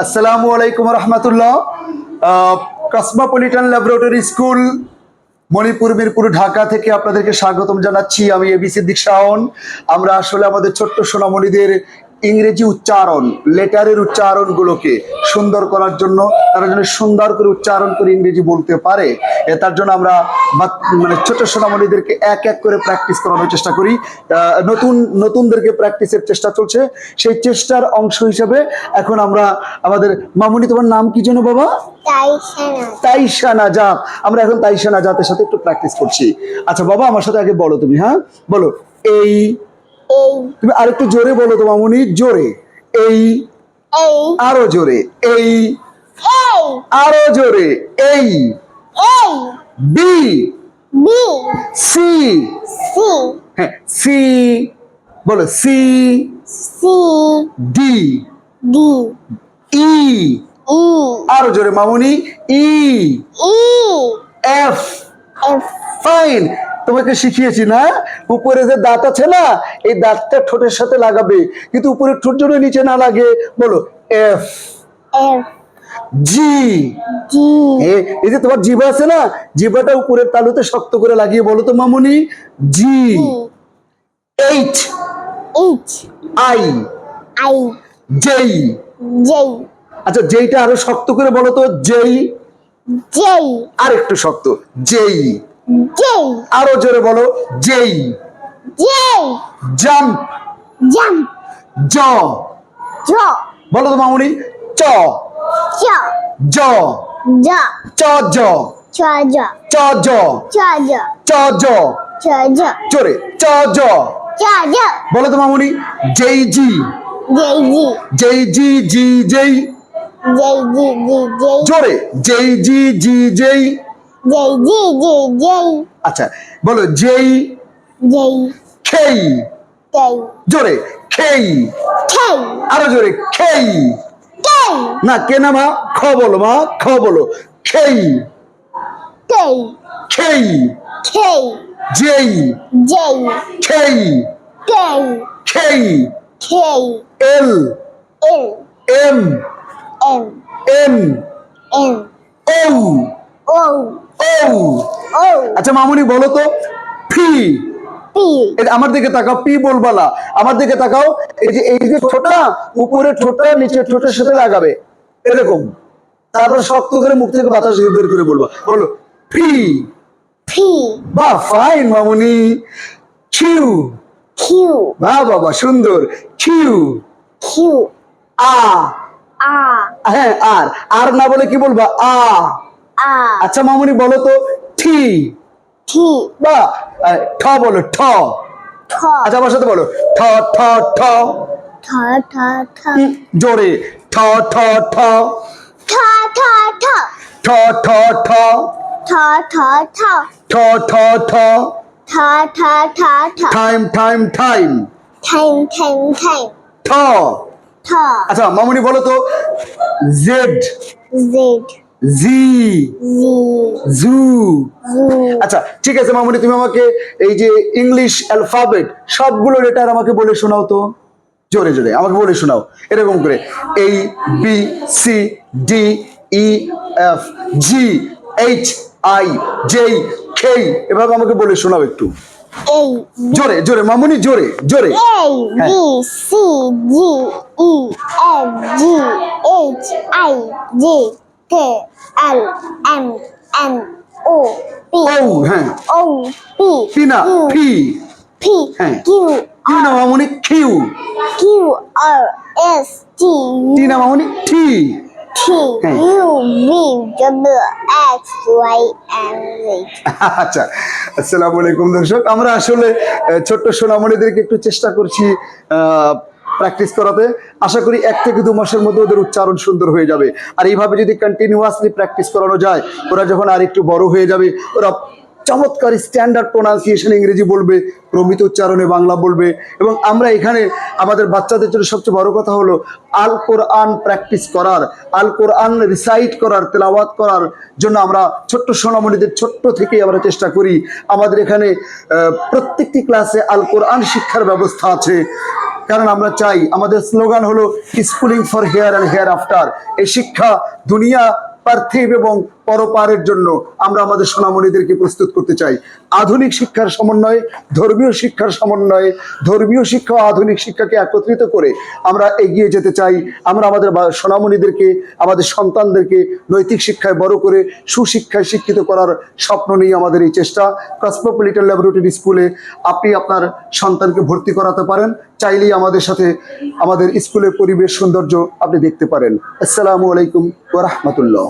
আসসালামু আলাইকুম রহমতুল্লাহ। Cosmopolitan laboratory school, Manipur, Mirpur, Dhaka থেকে আপনাদেরকে স্বাগতম জানাচ্ছি। আমি এবিসি দীক্ষায়ন আমরা আসলে আমাদের ছোট্ট সোনামণিদের ইংরেজি উচ্চারণ লেটারের উচ্চারণগুলোকে সুন্দর করার জন্য তারা যেন সুন্দর করে উচ্চারণ করে ইংরেজি বলতে পারে এ তার জন্য আমরা মানে ছোট সোনামণিদেরকে এক এক করে প্র্যাকটিস করানোর চেষ্টা করি। নতুন নতুনদেরকে প্র্যাকটিসের চেষ্টা চলছে। সেই চেষ্টার অংশ হিসেবে এখন আমরা আমাদের মামুনি তোমার নাম কি যেন বাবা? টাইসানা তাইশা নাজাত। আমরা এখন তাইশা নাজাতের সাথে একটু প্র্যাকটিস করছি। আচ্ছা বাবা আমার সাথে আগে বলো তুমি হ্যাঁ? বলো এই এই তুমি আরেকটু জোরে বলো তো মামুনি জোরে। এই এই আরও জোরে। এই এই আরও জোরে। A. A B. B. C. C. হ্যাঁ সি। বলো C. C. D. D. E. E. আরও জোরে মামুনি E. E. F. F. Fine. তোমাকে শিখিয়েছি না? উপরে যে দাঁত আছে না এই দাঁতটা ঠোঁটের সাথে লাগাবে। কিন্তু উপরে ঠোঁট জন্য নিচে না লাগে বলো এফ। জি। এই যে তোমার জিভা আছে না জিভাটা উপরের তালুতে শক্ত করে লাগিয়ে বলো তো মামুনি। G. H. H. I. I. J. J আচ্ছা যেইটা আরও শক্ত করে বলো তো যেই জে আর একটু শক্ত যেই। আরও জোরে বলো যেই। জে জাম্প জাম্প জ। জ। বলো তো মামুনি চ। চ। জ। জ। চ জ। চ জ। চ জ। চ জ। চ জ। চ জ। জোরে। চ জ। চ জ। বলো তো মামুনি যেই জি। জে জি। যেই জি জি যেই। জে জি জি জে জোরে। যেই জি জি যেই। জে জি জি জে আচ্ছা বলো যেই জে খেই। কে জোরে খেই। কে আরও জোরে খেই। কে না কে না মা? খ বলো মা খ বলো। খেই। কে খেই। কে যেই J K. K K. K L. L. M. M. N N O O O O আচ্ছা মামুনি বলো তো ফি এটা আমার দিকে তাকাও পি বলবা না আমার দিকে তাকাও এই যে এই যে ঠোঁটা উপরে ঠোঁটা নিচে ঠোঁটের সাথে লাগাবে। এরকম। তারপর শক্ত করে মুখ থেকে বাতাস বের করে বলবা বলো ফি পি বা ফাইন মামুনি। কিউ কিউ বা বাবা সুন্দর। কিউ কিউ আ। আ। হ্যাঁ আর। আর না বলে কি বলবা? আ। আচ্ছা মামুনি বলো তো ঠি। ঠি। বা ঠ বলো ঠ। ঠ। আচ্ছা আমার সাথে বলো ঠ ঠ ঠ। ঠ ঠ ঠ। জোরে ঠ ঠ ঠ। ঠ ঠ ঠ। ঠ ঠ ঠ। ঠ ঠ ঠ। ঠ ঠ ঠ। ঠ ঠ ঠ ঠ। Time time time time time time ঠ। ঠ। আচ্ছা মামুনি বলো তো জেড জেড জি। জি। আচ্ছা ঠিক আছে মামুনি তুমি আমাকে এই যে ইংলিশ অ্যালফাবেট সবগুলো লেটার আমাকে বলে শোনাও তো। জোরে জোরে আমাকে বলে শোনাও এরকম করে। A B C D E F G H I J K এভাবে আমাকে বলে শোনাও একটু। জোরে জোরে মামুনি জোরে জোরে। A B C D E F G H I J K L M N O P. O হ্যাঁ। O P. পি না Q. P P. হ্যাঁ। Q কি না মামুনি Q Q R S T T না মামুনি টি T হ্যাঁ। U V W X Y and Z. আচ্ছা আসসালামু আলাইকুম দর্শক। আমরা আসলে আহ, ছোট্ট সোনামণিদেরকে একটু চেষ্টা করছি প্র্যাকটিস করাতে। আশা করি এক থেকে দু মাসের মধ্যে ওদের উচ্চারণ সুন্দর হয়ে যাবে। আর এইভাবে যদি কন্টিনিউয়াসলি প্র্যাকটিস করানো যায়, ওরা যখন আর একটু বড় হয়ে যাবে, ওরা চমৎকার স্ট্যান্ডার্ড প্রোনাউন্সিয়েশন ইংরেজি বলবে, প্রমিত উচ্চারণে বাংলা বলবে। এবং আমরা এখানে আমাদের বাচ্চাদের জন্য সবচেয়ে বড় কথা হলো, আল কোরআন প্র্যাকটিস করার, আল কোরআন রিসাইট করার, তেলাওয়াত করার জন্য আমরা ছোট্ট সোনামণিদের ছোট্ট থেকেই আমরা চেষ্টা করি। আমাদের এখানে প্রত্যেকটি ক্লাসে আল কোরআন শিক্ষার ব্যবস্থা আছে। কারণ আমরা চাই, আমাদের স্লোগান হলো schooling for here and hereafter এই শিক্ষা দুনিয়া, পার্থিব এবং পরপারের জন্য আমরা আমাদের সোনামণিদেরকে প্রস্তুত করতে চাই। আধুনিক শিক্ষার সমন্বয়ে, ধর্মীয় শিক্ষার সমন্বয়ে, ধর্মীয় শিক্ষা ও আধুনিক শিক্ষাকে একত্রিত করে আমরা এগিয়ে যেতে চাই। আমরা আমাদের সোনামণিদেরকে, আমাদের সন্তানদেরকে নৈতিক শিক্ষায় বড় করে সুশিক্ষায় শিক্ষিত করার স্বপ্ন নিয়ে আমাদের এই চেষ্টা। কসমোপলিটন ল্যাবরেটরি স্কুলে আপনি আপনার সন্তানকে ভর্তি করাতে পারেন। চাইলেই আমাদের সাথে, আমাদের স্কুলের পরিবেশ, সৌন্দর্য আপনি দেখতে পারেন। আসসালামু আলাইকুম ওরহমতুল্লাহ